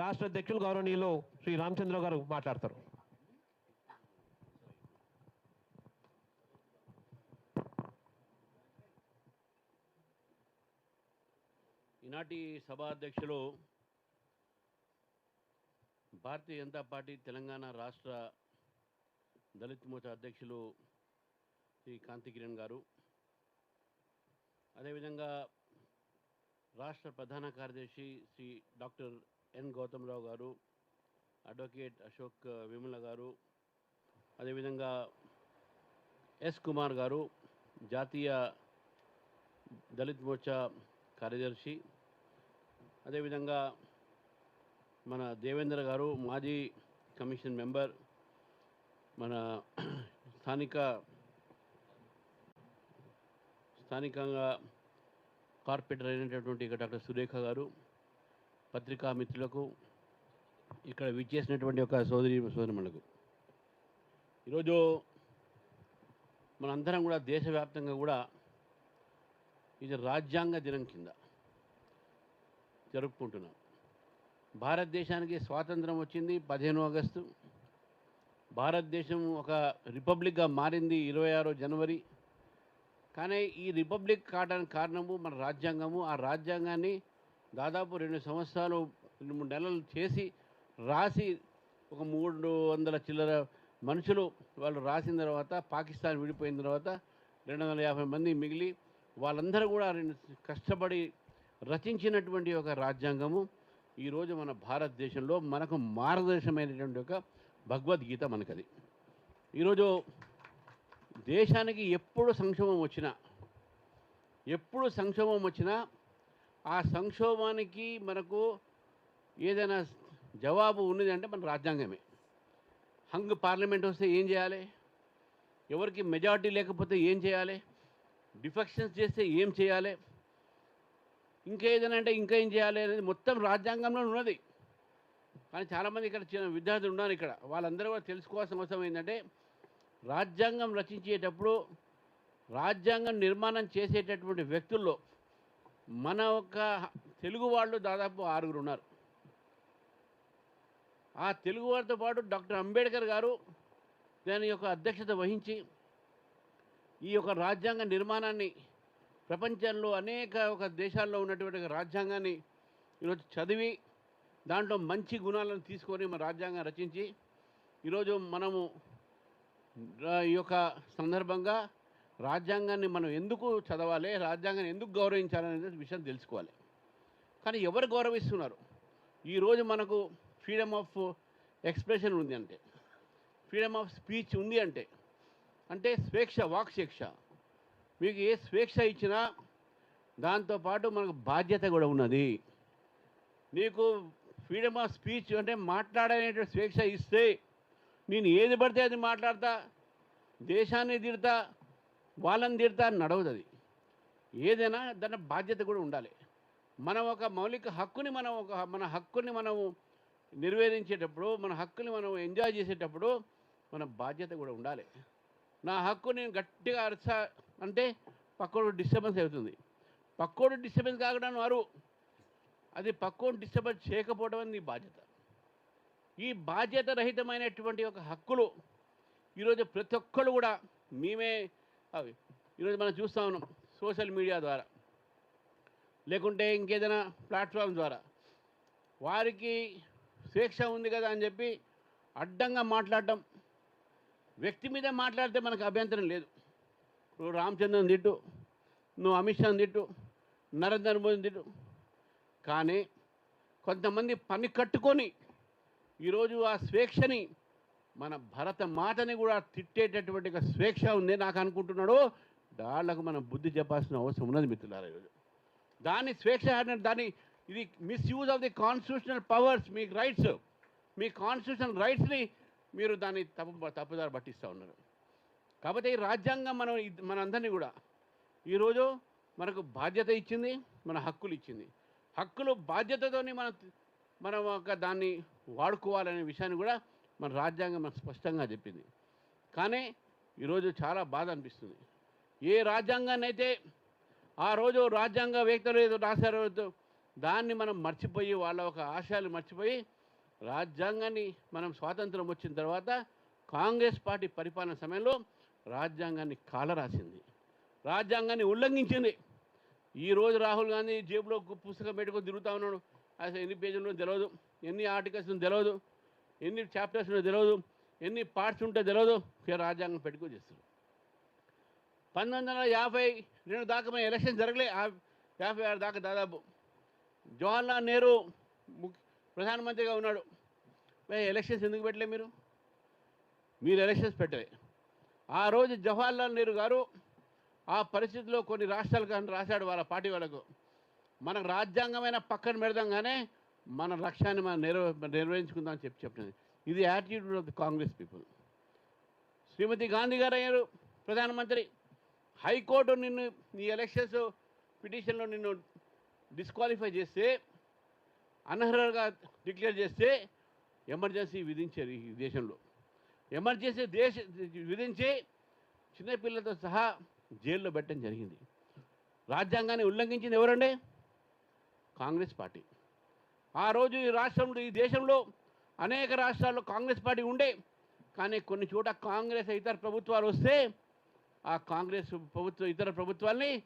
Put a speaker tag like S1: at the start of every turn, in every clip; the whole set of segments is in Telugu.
S1: రాష్ట్ర అధ్యక్షులు గౌరవనీయులు శ్రీ రామచంద్ర గారు మాట్లాడతారు.
S2: ఈనాటి సభాధ్యక్షులు భారతీయ జనతా పార్టీ తెలంగాణ రాష్ట్ర దళిత్ మోర్చా అధ్యక్షులు శ్రీ కాంతి కిరణ్ గారు. అదేవిధంగా రాష్ట్ర ప్రధాన కార్యదర్శి శ్రీ డాక్టర్ ఎన్ గౌతమరావు గారు అడ్వకేట్ అశోక్ విమల గారు అదేవిధంగా ఎస్ కుమార్ గారు జాతీయ దళిత్ మోర్చా కార్యదర్శి అదేవిధంగా మన దేవేంద్ర గారు మాజీ కమిషన్ మెంబర్ మన స్థానిక స్థానికంగా కార్పొరేటర్ అయినటువంటి డాక్టర్ సురేఖ గారు పత్రికా మిత్రులకు ఇక్కడ విచ్చేసినటువంటి ఒక సోదరి సోదరిమణులకు. ఈరోజు మనందరం కూడా దేశవ్యాప్తంగా కూడా ఇది రాజ్యాంగ దినం కింద జరుపుకుంటున్నాం. భారతదేశానికి స్వాతంత్రం వచ్చింది పదిహేను ఆగస్టు. భారతదేశం ఒక రిపబ్లిక్గా మారింది ఇరవై ఆరో జనవరి. కానీ ఈ రిపబ్లిక్ కావడానికి కారణము మన రాజ్యాంగము. ఆ రాజ్యాంగాన్ని దాదాపు రెండు సంవత్సరాలు రెండు మూడు నెలలు చేసి రాసి ఒక మూడు వందల చిల్లర మనుషులు వాళ్ళు రాసిన తర్వాత పాకిస్తాన్ విడిపోయిన తర్వాత రెండు వందల యాభై మంది మిగిలి వాళ్ళందరూ కూడా రెండు కష్టపడి రచించినటువంటి ఒక రాజ్యాంగము. ఈరోజు మన భారతదేశంలో మనకు మార్గదర్శమైనటువంటి ఒక భగవద్గీత మనకది. ఈరోజు దేశానికి ఎప్పుడు సంక్షోభం వచ్చినా ఎప్పుడు సంక్షోభం వచ్చినా ఆ సంక్షోభానికి మనకు ఏదైనా జవాబు ఉన్నది అంటే మన రాజ్యాంగమే. హంగ్ పార్లమెంట్ వస్తే ఏం చేయాలి? ఎవరికి మెజారిటీ లేకపోతే ఏం చేయాలి? డిఫెక్షన్స్ చేస్తే ఏం చేయాలి? ఇంకా ఏదైనా అంటే ఇంకా ఏం చేయాలి అనేది మొత్తం రాజ్యాంగంలో ఉన్నది. కానీ చాలామంది ఇక్కడ చిన్న విద్యార్థులు ఉన్నారు ఇక్కడ. వాళ్ళందరూ కూడా తెలుసుకోవాల్సిన అవసరం ఏంటంటే రాజ్యాంగం రచించేటప్పుడు రాజ్యాంగం నిర్మాణం చేసేటటువంటి వ్యక్తుల్లో మన ఒక తెలుగు వాళ్ళు దాదాపు ఆరుగురు ఉన్నారు. ఆ తెలుగు వారితో పాటు డాక్టర్ అంబేద్కర్ గారు దాని యొక్క అధ్యక్షత వహించి ఈ యొక్క రాజ్యాంగ నిర్మాణాన్ని ప్రపంచంలో అనేక ఒక దేశాల్లో ఉన్నటువంటి రాజ్యాంగాన్ని ఈరోజు చదివి దాంట్లో మంచి గుణాలను తీసుకొని మన రాజ్యాంగం రచించి ఈరోజు మనము ఈ యొక్క సందర్భంగా రాజ్యాంగాన్ని మనం ఎందుకు చదవాలి రాజ్యాంగాన్ని ఎందుకు గౌరవించాలనే విషయం తెలుసుకోవాలి. కానీ ఎవరు గౌరవిస్తున్నారు? ఈరోజు మనకు ఫ్రీడమ్ ఆఫ్ ఎక్స్ప్రెషన్ ఉంది అంటే ఫ్రీడమ్ ఆఫ్ స్పీచ్ ఉంది అంటే అంటే స్వేచ్ఛ వాక్ శిక్ష. మీకు ఏ స్వేచ్ఛ ఇచ్చినా దాంతోపాటు మనకు బాధ్యత కూడా ఉన్నది. నీకు ఫ్రీడమ్ ఆఫ్ స్పీచ్ అంటే మాట్లాడనేటువంటి స్వేచ్ఛ ఇస్తే నేను ఏది పడితే అది మాట్లాడతా దేశాన్ని తిడతా వాళ్ళని తిడతా నడవదు అది ఏదైనా దాని బాధ్యత కూడా ఉండాలి. మనం ఒక మౌలిక హక్కుని మనం ఒక మన హక్కుని మనము నిర్వేదించేటప్పుడు మన హక్కుని మనం ఎంజాయ్ చేసేటప్పుడు మన బాధ్యత కూడా ఉండాలి. నా హక్కు నేను గట్టిగా అరస అంటే పక్కోడు డిస్టర్బెన్స్ అవుతుంది. పక్కోడు డిస్టర్బెన్స్ కాకుండా వారు అరువు అది పక్కోడు డిస్టర్బెన్స్ చేయకపోవడం అనేది నీ బాధ్యత. ఈ బాధ్యత రహితమైనటువంటి ఒక హక్కులు ఈరోజు ప్రతి ఒక్కరు కూడా మేమే అవి. ఈరోజు మనం చూస్తూ ఉన్నాం సోషల్ మీడియా ద్వారా. లేకుంటే ఇంకేదైనా ప్లాట్ఫామ్ ద్వారా. వారికి స్వేచ్ఛ ఉంది కదా అని చెప్పి అడ్డంగా మాట్లాడటం వ్యక్తి మీద మాట్లాడితే మనకు అభ్యంతరం లేదు. నువ్వు రామచంద్రన్ తిట్టు నువ్వు అమిత్ షాని తిట్టు నరేంద్ర మోదీని తిట్టు. కానీ కొంతమంది పని కట్టుకొని ఈరోజు ఆ స్వేచ్ఛని మన భరత మాతని కూడా తిట్టేటటువంటి స్వేచ్ఛ ఉంది నాకు అనుకుంటున్నాడు. దాళ్ళకు మనం బుద్ధి చెప్పాల్సిన అవసరం ఉన్నది మిత్రులారా ఈరోజు. దాన్ని స్వేచ్ఛ దాన్ని ఇది misuse of the constitutional powers me rights మీ కాన్స్టిట్యూషనల్ రైట్స్ని మీరు దాన్ని తప్పు తప్పుదారి పట్టిస్తూ ఉన్నారు. కాబట్టి ఈ రాజ్యాంగం మనం మనందరినీ కూడా ఈరోజు మనకు బాధ్యత ఇచ్చింది మన హక్కులు ఇచ్చింది. హక్కులు బాధ్యతతోని మనం మనం ఒక దాన్ని వాడుకోవాలనే విషయాన్ని కూడా మన రాజ్యాంగం మనకు స్పష్టంగా చెప్పింది. కానీ ఈరోజు చాలా బాధ అనిపిస్తుంది. ఏ రాజ్యాంగాన్ని అయితే ఆ రోజు రాజ్యాంగ వ్యక్తులు ఏదో రాశారో దాన్ని మనం మర్చిపోయి వాళ్ళ ఒక ఆశయాలు మర్చిపోయి రాజ్యాంగాన్ని మనం స్వాతంత్రం వచ్చిన తర్వాత కాంగ్రెస్ పార్టీ పరిపాలన సమయంలో రాజ్యాంగాన్ని కాలరాసింది. రాజ్యాంగాన్ని ఉల్లంఘించింది. ఈరోజు రాహుల్ గాంధీ జేబులో పుస్తకం పెట్టుకొని తిరుగుతా ఉన్నాడు. అసలు ఎన్ని పేజీలు తెలియదు ఎన్ని ఆర్టికల్స్ తెలియదు ఎన్ని చాప్టర్స్ తెలియదు ఎన్ని పార్ట్స్ ఉంటే తెలియదు ఇక రాజ్యాంగం పెట్టుకొని చేస్తారు. పంతొమ్మిది వందల యాభై రెండు దాకా మేము ఎలక్షన్ జరగలే యాభై ఆరు దాకా దాదాపు. జవహర్లాల్ నెహ్రూ ముఖ్య ప్రధానమంత్రిగా ఉన్నాడు. ఎలక్షన్స్ ఎందుకు పెట్టలే మీరు? మీరు ఎలక్షన్స్ పెట్టలే. ఆ రోజు జవహర్లాల్ నెహ్రూ గారు ఆ పరిస్థితిలో కొన్ని రాష్ట్రాలు కానీ రాశాడు వాళ్ళ పార్టీ వాళ్ళకు. మనకు రాజ్యాంగమైన పక్కన పెడదాం కానీ మన లక్ష్యాన్ని మనం నెరవే నిర్వహించుకుందామని చెప్పి చెప్తుంది ఇది attitude of the Congress people Shrimati Gandhi గారు అయ్యారు ప్రధానమంత్రి. హైకోర్టు నిన్ను నీ ఎలక్షన్స్ పిటిషన్లో నిన్ను డిస్క్వాలిఫై చేస్తే అనర్హులుగా డిక్లేర్ చేస్తే ఎమర్జెన్సీ విధించారు ఈ దేశంలో. ఎమర్జెన్సీ దేశ విధించి చిన్నపిల్లలతో సహా జైల్లో పెట్టడం జరిగింది. రాజ్యాంగాన్ని ఉల్లంఘించింది ఎవరండి? కాంగ్రెస్ పార్టీ. ఆ రోజు ఈ రాష్ట్రంలో ఈ దేశంలో అనేక రాష్ట్రాల్లో కాంగ్రెస్ పార్టీ ఉండే. కానీ కొన్ని చోట కాంగ్రెస్ ఇతర ప్రభుత్వాలు వస్తే ఆ కాంగ్రెస్ ప్రభుత్వ ఇతర ప్రభుత్వాల్ని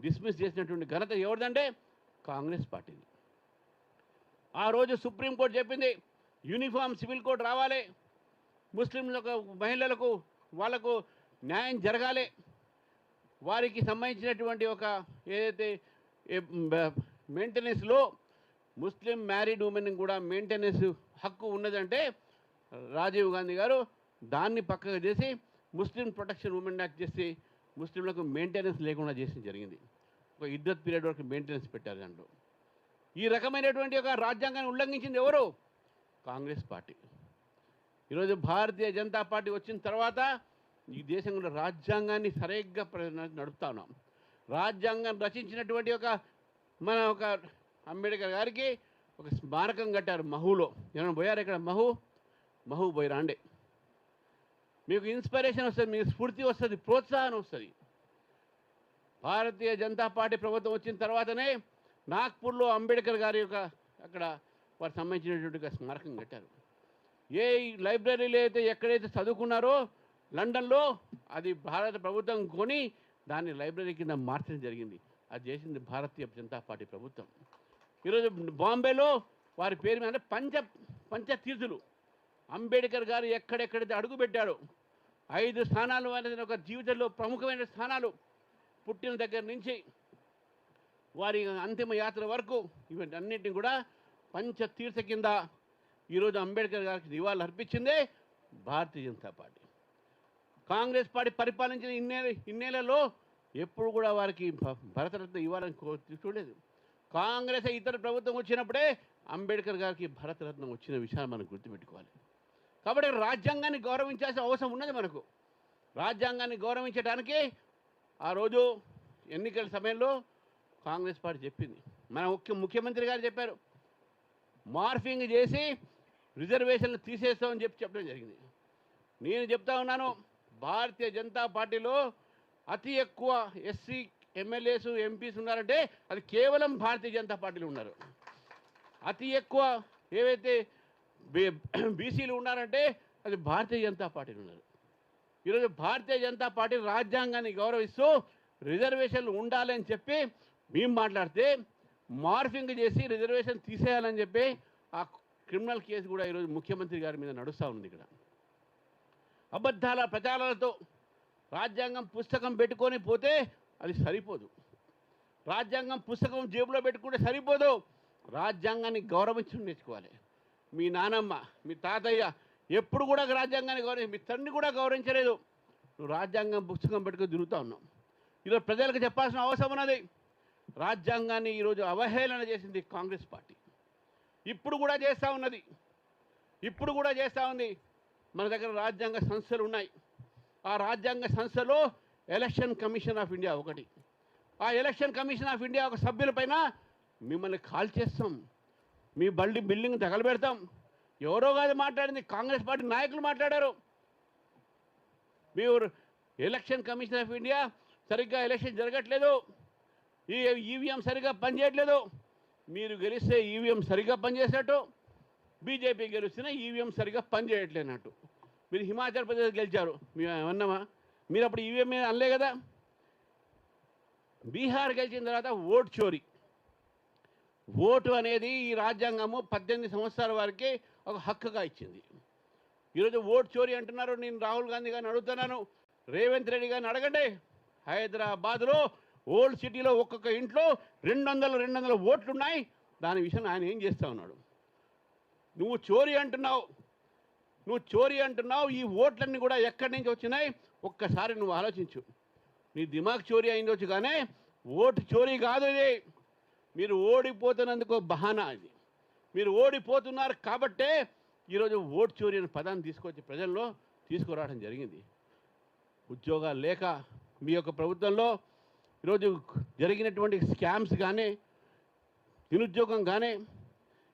S2: డిస్మిస్ చేసినటువంటి ఘనత ఎవరిదంటే కాంగ్రెస్ పార్టీది. ఆ రోజు సుప్రీంకోర్టు చెప్పింది యూనిఫామ్ సివిల్ కోడ్ రావాలి. ముస్లింలకు మహిళలకు వాళ్ళకు న్యాయం జరగాలి. వారికి సంబంధించినటువంటి ఒక ఏదైతే మెయింటెనెన్స్లో ముస్లిం మ్యారీడ్ ఉమెన్ కూడా మెయింటెనెన్స్ హక్కు ఉన్నదంటే రాజీవ్ గాంధీ గారు దాన్ని పక్కకు చేసి ముస్లిం ప్రొటెక్షన్ ఉమెన్ యాక్ట్ చేసి ముస్లింలకు మెయింటెనెన్స్ లేకుండా చేసి జరిగింది. ఒక ఇద్దత్ పీరియడ్ వరకు మెయింటెనెన్స్ పెట్టారు దాంట్లో. ఈ రకమైనటువంటి ఒక రాజ్యాంగాన్ని ఉల్లంఘించింది ఎవరు? కాంగ్రెస్ పార్టీ. ఈరోజు భారతీయ జనతా పార్టీ వచ్చిన తర్వాత ఈ దేశంలో రాజ్యాంగాన్ని సరిగ్గా నడుపుతా ఉన్నాం. రాజ్యాంగం రచించినటువంటి ఒక మన ఒక అంబేద్కర్ గారికి ఒక స్మారకం కట్టారు మహులో. ఏమైనా పోయారు ఇక్కడ? మహు? మహు పోయి రాండే మీకు ఇన్స్పిరేషన్ వస్తుంది మీకు స్ఫూర్తి వస్తుంది ప్రోత్సాహం వస్తుంది. భారతీయ జనతా పార్టీ ప్రభుత్వం వచ్చిన తర్వాతనే నాగ్పూర్లో అంబేద్కర్ గారి యొక్క అక్కడ వారికి సంబంధించినటువంటి స్మారకం కట్టారు. ఏ లైబ్రరీలో అయితే ఎక్కడైతే చదువుకున్నారో లండన్లో అది భారత ప్రభుత్వం కొని దాన్ని లైబ్రరీ కింద మార్చడం జరిగింది. అది చేసింది భారతీయ జనతా పార్టీ ప్రభుత్వం. ఈరోజు బాంబేలో వారి పేరు మీద పంచ పంచతీర్థులు. అంబేద్కర్ గారు ఎక్కడెక్కడైతే అడుగుపెట్టారు ఐదు స్థానాలు అనేది ఒక జీవితంలో ప్రముఖమైన స్థానాలు. పుట్టిన దగ్గర నుంచి వారి అంతిమ యాత్ర వరకు ఇవన్నీ కూడా పంచతీర్థ కింద ఈరోజు అంబేద్కర్ గారికి నివాళులు అర్పించిందే భారతీయ జనతా పార్టీ. కాంగ్రెస్ పార్టీ పరిపాలించిన ఇన్నే ఇన్నేళ్ళలో ఎప్పుడు కూడా వారికి భ- భరతరత్న ఇవ్వాలని కో- చూడలేదు. కాంగ్రెస్ ఇతర ప్రభుత్వం వచ్చినప్పుడే అంబేద్కర్ గారికి భరతరత్నం వచ్చిన విషయాన్ని మనం గుర్తుపెట్టుకోవాలి. కాబట్టి రాజ్యాంగాన్ని గౌరవించాల్సిన అవసరం ఉన్నది మనకు. రాజ్యాంగాన్ని గౌరవించడానికి ఆ రోజు ఎన్నికల సమయంలో కాంగ్రెస్ పార్టీ చెప్పింది. మన ముఖ్య ముఖ్యమంత్రి గారు చెప్పారు మార్ఫింగ్ చేసి రిజర్వేషన్లు తీసేస్తామని చెప్పి చెప్పడం జరిగింది. నేను చెప్తా ఉన్నాను భారతీయ జనతా పార్టీలో అతి ఎక్కువ ఎస్సీ ఎమ్మెల్యేస్ ఎంపీస్ ఉన్నారంటే అది కేవలం భారతీయ జనతా పార్టీలు ఉన్నారు. అతి ఎక్కువ ఏవైతే బీసీలు ఉన్నారంటే అది భారతీయ జనతా పార్టీలు ఉన్నారు. ఈరోజు భారతీయ జనతా పార్టీ రాజ్యాంగాన్ని గౌరవిస్తూ రిజర్వేషన్లు ఉండాలని చెప్పి మేము మాట్లాడితే మార్ఫింగ్ చేసి రిజర్వేషన్ తీసేయాలని చెప్పి ఆ క్రిమినల్ కేసు కూడా ఈరోజు ముఖ్యమంత్రి గారి మీద నడుస్తూ ఉంది ఇక్కడ. అబద్ధాల ప్రచారాలతో రాజ్యాంగం పుస్తకం పెట్టుకొని పోతే అది సరిపోదు. రాజ్యాంగం పుస్తకం జేబులో పెట్టుకుంటే సరిపోదు. రాజ్యాంగాన్ని గౌరవించడం నేర్చుకోవాలి. మీ నానమ్మ మీ తాతయ్య ఎప్పుడు కూడా రాజ్యాంగాన్ని గౌరవించి మీ తండ్రి కూడా గౌరవించలేదు. నువ్వు రాజ్యాంగం పుస్తకం పెట్టుకుని తిరుగుతూ ఉన్నావు. ఈరోజు ప్రజలకు చెప్పాల్సిన అవసరం ఉన్నది రాజ్యాంగాన్ని ఈరోజు అవహేళన చేసింది కాంగ్రెస్ పార్టీ. ఇప్పుడు కూడా చేస్తూ ఉన్నది. ఇప్పుడు కూడా చేస్తూ ఉంది. మన దగ్గర రాజ్యాంగ సంస్థలు ఉన్నాయి. ఆ రాజ్యాంగ సంస్థలో ఎలక్షన్ కమిషన్ ఆఫ్ ఇండియా ఒకటి. ఆ ఎలక్షన్ కమిషన్ ఆఫ్ ఇండియా ఒక సభ్యులపైన మిమ్మల్ని కాల్ చేస్తాం. మీ బల్డి బిల్డింగ్ తగలబెడతాం. ఎవరో కాదు మాట్లాడింది. కాంగ్రెస్ పార్టీ నాయకులు మాట్లాడారు. మీరు ఎలక్షన్ కమిషన్ ఆఫ్ ఇండియా సరిగ్గా ఎలక్షన్ జరగట్లేదు. ఈ ఈవీఎం సరిగ్గా పనిచేయట్లేదు. మీరు గెలిస్తే ఈవీఎం సరిగ్గా పనిచేసేటట్టు బీజేపీ గెలిస్తే ఈవీఎం సరిగ్గా పనిచేయట్లేనట్టు. మీరు హిమాచల్ ప్రదేశ్ గెలిచారు. మేము ఏమన్నామా? మీరు అప్పుడు ఈవీఎం మీద అనలే కదా? బీహార్ గెలిచిన తర్వాత ఓట్ చోరీ. ఓటు అనేది ఈ రాజ్యాంగము పద్దెనిమిది సంవత్సరాల వరకే ఒక హక్కుగా ఇచ్చింది. ఈరోజు ఓట్ చోరీ అంటున్నారు. నేను రాహుల్ గాంధీ గారిని అడుగుతున్నాను. రేవంత్ రెడ్డి గారిని అడగండి. హైదరాబాద్లో ఓల్డ్ సిటీలో ఒక్కొక్క ఇంట్లో రెండు వందల రెండు వందల ఓట్లు ఉన్నాయి దాని విషయం ఆయన ఏం చేస్తా ఉన్నాడు? నువ్వు చోరీ అంటున్నావు. నువ్వు చోరీ అంటున్నావు ఈ ఓట్లన్నీ కూడా ఎక్కడి నుంచి వచ్చినాయి? ఒక్కసారి నువ్వు ఆలోచించు. నీ దిమాగ్ చోరీ అయిందొచ్చు కానీ ఓటు చోరీ కాదు ఇది. మీరు ఓడిపోతున్నందుకు బహానా ఇది. మీరు ఓడిపోతున్నారు కాబట్టే ఈరోజు ఓటు చోరీ అనే పదాన్ని తీసుకొచ్చి ప్రజల్లో తీసుకురావడం జరిగింది. ఉద్యోగాలు లేక మీ యొక్క ప్రభుత్వంలో ఈరోజు జరిగినటువంటి స్కామ్స్ కానీ నిరుద్యోగం కానీ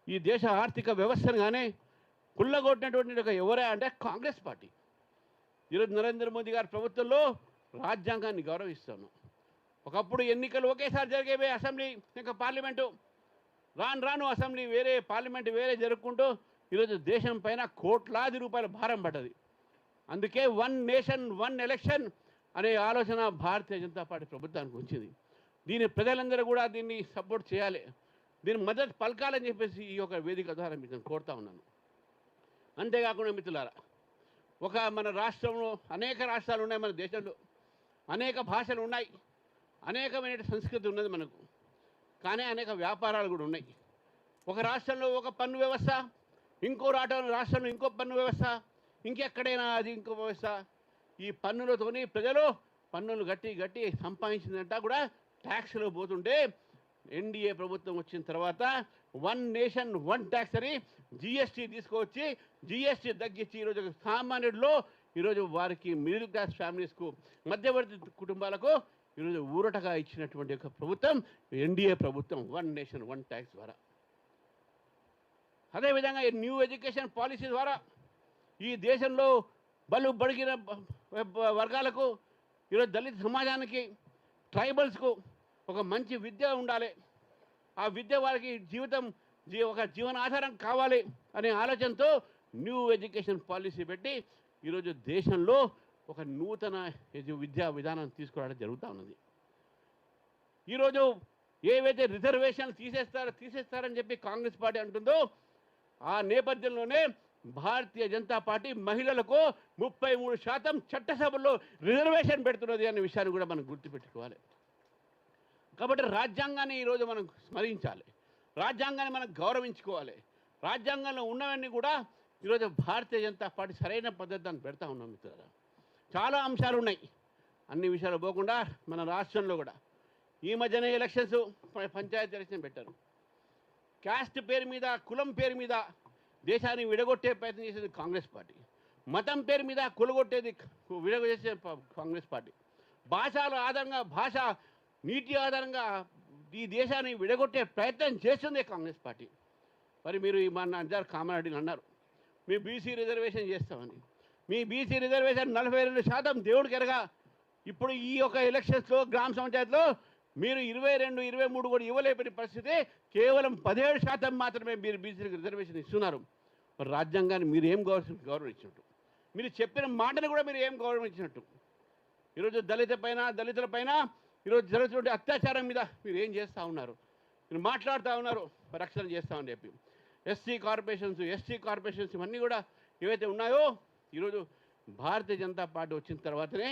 S2: ఈ దేశ ఆర్థిక వ్యవస్థను కానీ కుళ్ళగొట్టినటువంటి ఒక ఎవరే అంటే కాంగ్రెస్ పార్టీ. ఈరోజు నరేంద్ర మోదీ గారి ప్రభుత్వంలో రాజ్యాంగాన్ని గౌరవిస్తాను. ఒకప్పుడు ఎన్నికలు ఒకేసారి జరిగేవే అసెంబ్లీ ఇంకా పార్లమెంటు. రాను రాను అసెంబ్లీ వేరే పార్లమెంట్ వేరే జరుపుకుంటూ ఈరోజు దేశం పైన కోట్లాది రూపాయల భారం పడ్డది. అందుకే వన్ నేషన్ వన్ ఎలక్షన్ అనే ఆలోచన భారతీయ జనతా పార్టీ ప్రభుత్వానికి వచ్చింది. దీని ప్రజలందరూ కూడా దీన్ని సపోర్ట్ చేయాలి. దీని మద్దతు పలకాలని చెప్పేసి ఈ యొక్క వేదిక ద్వారా మీకు నేను కోరుతా ఉన్నాను. అంతేకాకుండా మిత్రులారా ఒక మన రాష్ట్రంలో అనేక రాష్ట్రాలు ఉన్నాయి మన దేశంలో. అనేక భాషలు ఉన్నాయి. అనేకమైన సంస్కృతి ఉన్నది మనకు. కానీ అనేక వ్యాపారాలు కూడా ఉన్నాయి. ఒక రాష్ట్రంలో ఒక పన్ను వ్యవస్థ ఇంకో రాట రాష్ట్రంలో ఇంకో పన్ను వ్యవస్థ ఇంకెక్కడైనా అది ఇంకో వ్యవస్థ. ఈ పన్నులతోని ప్రజలు పన్నులు గట్టి గట్టి సంపాదించిందంటా కూడా ట్యాక్స్లో పోతుంటే ఎన్డీఏ ప్రభుత్వం వచ్చిన తర్వాత వన్ నేషన్ వన్ ట్యాక్స్ అని జిఎస్టీ తీసుకొచ్చి జిఎస్టీ తగ్గించి ఈరోజు సామాన్యుడిలో ఈరోజు వారికి మిడిల్ క్లాస్ ఫ్యామిలీస్కు మధ్యవర్తి కుటుంబాలకు ఈరోజు ఊరటగా ఇచ్చినటువంటి ఒక ప్రభుత్వం ఎన్డీఏ ప్రభుత్వం వన్ నేషన్ వన్ ట్యాక్స్ ద్వారా. అదేవిధంగా ఈ న్యూ ఎడ్యుకేషన్ పాలసీ ద్వారా ఈ దేశంలో బలు బడిగిన వర్గాలకు ఈరోజు దళిత సమాజానికి ట్రైబల్స్కు ఒక మంచి విద్య ఉండాలి. ఆ విద్య వారికి జీవితం జీ ఒక జీవనాధారం కావాలి అనే ఆలోచనతో న్యూ ఎడ్యుకేషన్ పాలసీ పెట్టి ఈరోజు దేశంలో ఒక నూతన విద్యా విధానం తీసుకురావడం జరుగుతూ ఉన్నది. ఈరోజు ఏవైతే రిజర్వేషన్లు తీసేస్తారో తీసేస్తారని చెప్పి కాంగ్రెస్ పార్టీ అంటుందో ఆ నేపథ్యంలోనే భారతీయ జనతా పార్టీ మహిళలకు ముప్పై మూడు శాతం చట్టసభలో రిజర్వేషన్ పెడుతున్నది అనే విషయాన్ని కూడా మనం గుర్తుపెట్టుకోవాలి. కాబట్టి రాజ్యాంగాన్ని ఈరోజు మనం స్మరించాలి. రాజ్యాంగాన్ని మనం గౌరవించుకోవాలి. రాజ్యాంగంలో ఉన్నవన్నీ కూడా ఈరోజు భారతీయ జనతా పార్టీ సరైన పద్ధతిని పెడతా ఉన్నాం మిత్రులు చాలా అంశాలు ఉన్నాయి. అన్ని విషయాలు పోకుండా మన రాష్ట్రంలో కూడా. ఈ మధ్యనే ఎలక్షన్స్ పంచాయతీ ఎలక్షన్ పెట్టారు. క్యాస్ట్ పేరు మీద కులం పేరు మీద దేశాన్ని విడగొట్టే ప్రయత్నం చేసేది కాంగ్రెస్ పార్టీ. మతం పేరు మీద కులగొట్టేది విడగొట్టేసే కాంగ్రెస్ పార్టీ. భాషల ఆధారంగా భాష నీటి ఆధారంగా ఈ దేశాన్ని విడగొట్టే ప్రయత్నం చేస్తుంది కాంగ్రెస్ పార్టీ. మరి మీరు ఈ మన అంటారు కామారెడ్డిని అన్నారు. మీ బీసీ రిజర్వేషన్ చేస్తామని. మీ బీసీ రిజర్వేషన్ నలభై రెండు శాతం దేవుడికి ఎరగా ఇప్పుడు ఈ యొక్క ఎలక్షన్స్లో గ్రామ పంచాయతీలో మీరు ఇరవై రెండు ఇరవై మూడు కూడా ఇవ్వలేని పరిస్థితి కేవలం పదిహేడు శాతం మాత్రమే మీరు బీసీలకు రిజర్వేషన్ ఇస్తున్నారు. రాజ్యాంగాన్ని మీరు ఏం గౌరవం గౌరవించినట్టు? మీరు చెప్పిన మాటను కూడా మీరు ఏం గౌరవించినట్టు? ఈరోజు దళిత పైన దళితుల పైన ఈరోజు జరుగుతున్న అత్యాచారం మీద మీరు ఏం చేస్తూ ఉన్నారు? మీరు మాట్లాడుతూ ఉన్నారు రక్షణ చేస్తామని చెప్పి. ఎస్సీ కార్పొరేషన్స్ ఎస్టీ కార్పొరేషన్స్ ఇవన్నీ కూడా ఏవైతే ఉన్నాయో ఈరోజు భారతీయ జనతా పార్టీ వచ్చిన తర్వాతనే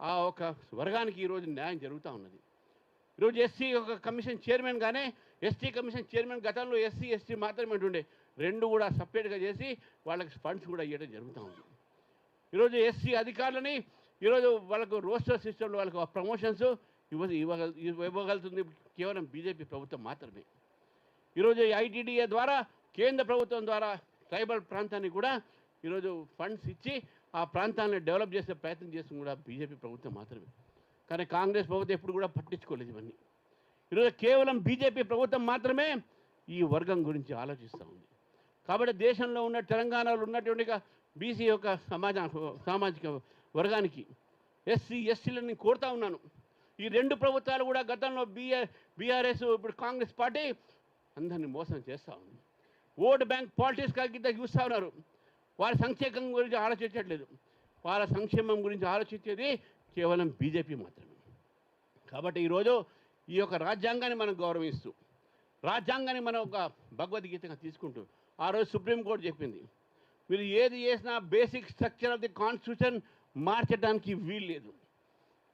S2: ఆ ఒక వర్గానికి ఈరోజు న్యాయం జరుగుతూ ఉన్నది. ఈరోజు ఎస్సీ ఒక కమిషన్ చైర్మన్ కానీ ఎస్టీ కమిషన్ చైర్మన్ గతంలో ఎస్సీ ఎస్టీ మాత్రమే ఉంటుండే. రెండు కూడా సపరేట్గా చేసి వాళ్ళకి ఫండ్స్ కూడా ఇవ్వడం జరుగుతూ ఉంది. ఈరోజు ఎస్సీ అధికారులని ఈరోజు వాళ్ళకు రోస్టర్ సిస్టంలో వాళ్ళకు ప్రమోషన్స్ ఇవ్వ ఇవ్వగల ఇవ్వగలుగుతుంది కేవలం బీజేపీ ప్రభుత్వం మాత్రమే. ఈరోజు ఐటీడీఏ ద్వారా కేంద్ర ప్రభుత్వం ద్వారా ట్రైబల్ ప్రాంతానికి కూడా ఈరోజు ఫండ్స్ ఇచ్చి ఆ ప్రాంతాన్ని డెవలప్ చేసే ప్రయత్నం చేస్తుంది కూడా బీజేపీ ప్రభుత్వం మాత్రమే. కానీ కాంగ్రెస్ ప్రభుత్వం ఎప్పుడు కూడా పట్టించుకోలేదు ఇవన్నీ. ఈరోజు కేవలం బీజేపీ ప్రభుత్వం మాత్రమే ఈ వర్గం గురించి ఆలోచిస్తూ ఉంది. కాబట్టి దేశంలో ఉన్న తెలంగాణలో ఉన్నటువంటి బీసీ యొక్క సమాజ సామాజిక వర్గానికి ఎస్సీ ఎస్సీలని కోరుతా ఉన్నాను. ఈ రెండు ప్రభుత్వాలు కూడా గతంలో బీఆర్ బీఆర్ఎస్ ఇప్పుడు కాంగ్రెస్ పార్టీ అందరినీ మోసం చేస్తూ ఉంది. ఓటు బ్యాంక్ పాలిటిక్స్ కింద చూస్తూ ఉన్నారు. వారి సంక్షేమం గురించి ఆలోచించట్లేదు. వాళ్ళ సంక్షేమం గురించి ఆలోచించేది కేవలం బీజేపీ మాత్రమే. కాబట్టి ఈరోజు ఈ యొక్క రాజ్యాంగాన్ని మనం గౌరవిస్తూ రాజ్యాంగాన్ని మనం ఒక భగవద్గీతగా తీసుకుంటూ ఆ రోజు సుప్రీంకోర్టు చెప్పింది. మీరు ఏది చేసినా basic structure of the constitution మార్చడానికి వీలు లేదు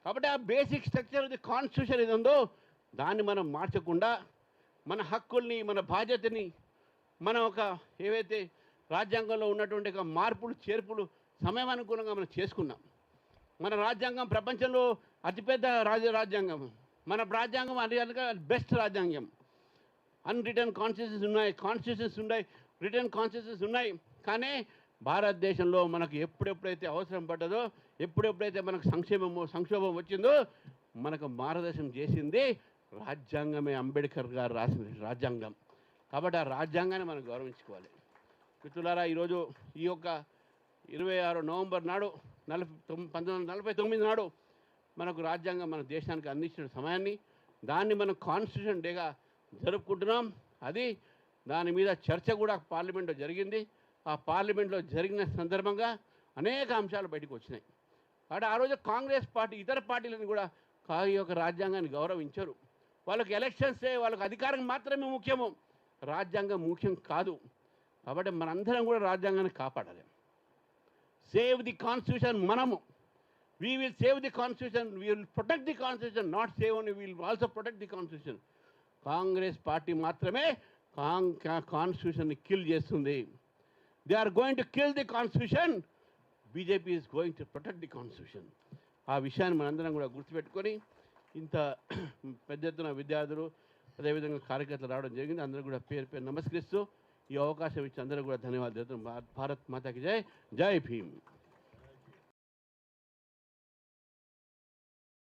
S2: కాబట్టి ఆ basic structure of the constitution ఏది ఉందో దాన్ని మనం మార్చకుండా మన హక్కుల్ని మన బాధ్యతని మన ఒక ఏవైతే రాజ్యాంగంలో ఉన్నటువంటి ఒక మార్పులు చేర్పులు సమయం అనుగుణంగా మనం చేసుకున్నాం. మన రాజ్యాంగం ప్రపంచంలో అతిపెద్ద రాజ రాజ్యాంగం. మన రాజ్యాంగం అనగా బెస్ట్ రాజ్యాంగం. అన్ రిటర్న్ కాన్స్టిట్యూషన్స్ ఉన్నాయి కాన్స్టిట్యూషన్స్ ఉన్నాయి రిటర్న్ కాన్స్టిట్యూషన్స్ ఉన్నాయి. కానీ భారతదేశంలో మనకు ఎప్పుడెప్పుడైతే అవసరం పడ్డదో ఎప్పుడెప్పుడైతే మనకు సంక్షేమము సంక్షోభం వచ్చిందో మనకు మార్గదర్శనం చేసింది రాజ్యాంగమే అంబేద్కర్ గారు రాసిన రాజ్యాంగం. కాబట్టి ఆ రాజ్యాంగాన్ని మనం గౌరవించుకోవాలి. మిత్రులారా ఈరోజు ఈ యొక్క ఇరవై ఆరు నవంబర్ నాడు నలభై తొమ్మిది పంతొమ్మిది వందల నలభై తొమ్మిది నాడు మనకు రాజ్యాంగం మన దేశానికి అందించిన సమయాన్ని దాన్ని మనం కాన్స్టిట్యూషన్ డేగా జరుపుకుంటున్నాం. అది దాని మీద చర్చ కూడా పార్లమెంట్లో జరిగింది. ఆ పార్లమెంట్లో జరిగిన సందర్భంగా అనేక అంశాలు బయటకు వచ్చినాయి. అంటే ఆ రోజు కాంగ్రెస్ పార్టీ ఇతర పార్టీలను కూడా కా ఈ యొక్క రాజ్యాంగాన్ని గౌరవించరు. వాళ్ళకి ఎలక్షన్సే వాళ్ళకి అధికారం మాత్రమే ముఖ్యము. రాజ్యాంగం ముఖ్యం కాదు. కాబట్టి మనందరం కూడా రాజ్యాంగాన్ని కాపాడాలి. సేవ్ ది కాన్స్టిట్యూషన్ మనము. We will save the constitution we will protect the constitution not save అని will also protect the constitution Congress party మాత్రమే కాంగ్ కాన్స్టిట్యూషన్ని కిల్ చేస్తుంది. They are going to kill the constitution BJP is going to protect the constitution ఆ విషయాన్ని మనందరం కూడా గుర్తుపెట్టుకొని ఇంత పెద్ద ఎత్తున విద్యార్థులు అదేవిధంగా కార్యకర్తలు రావడం జరిగింది. అందరూ కూడా పేరు పేరు నమస్కరిస్తూ ఈ అవకాశం ఇచ్చి అందరూ కూడా ధన్యవాదాలు భారత్ మాతాకి జై. జై భీమ్.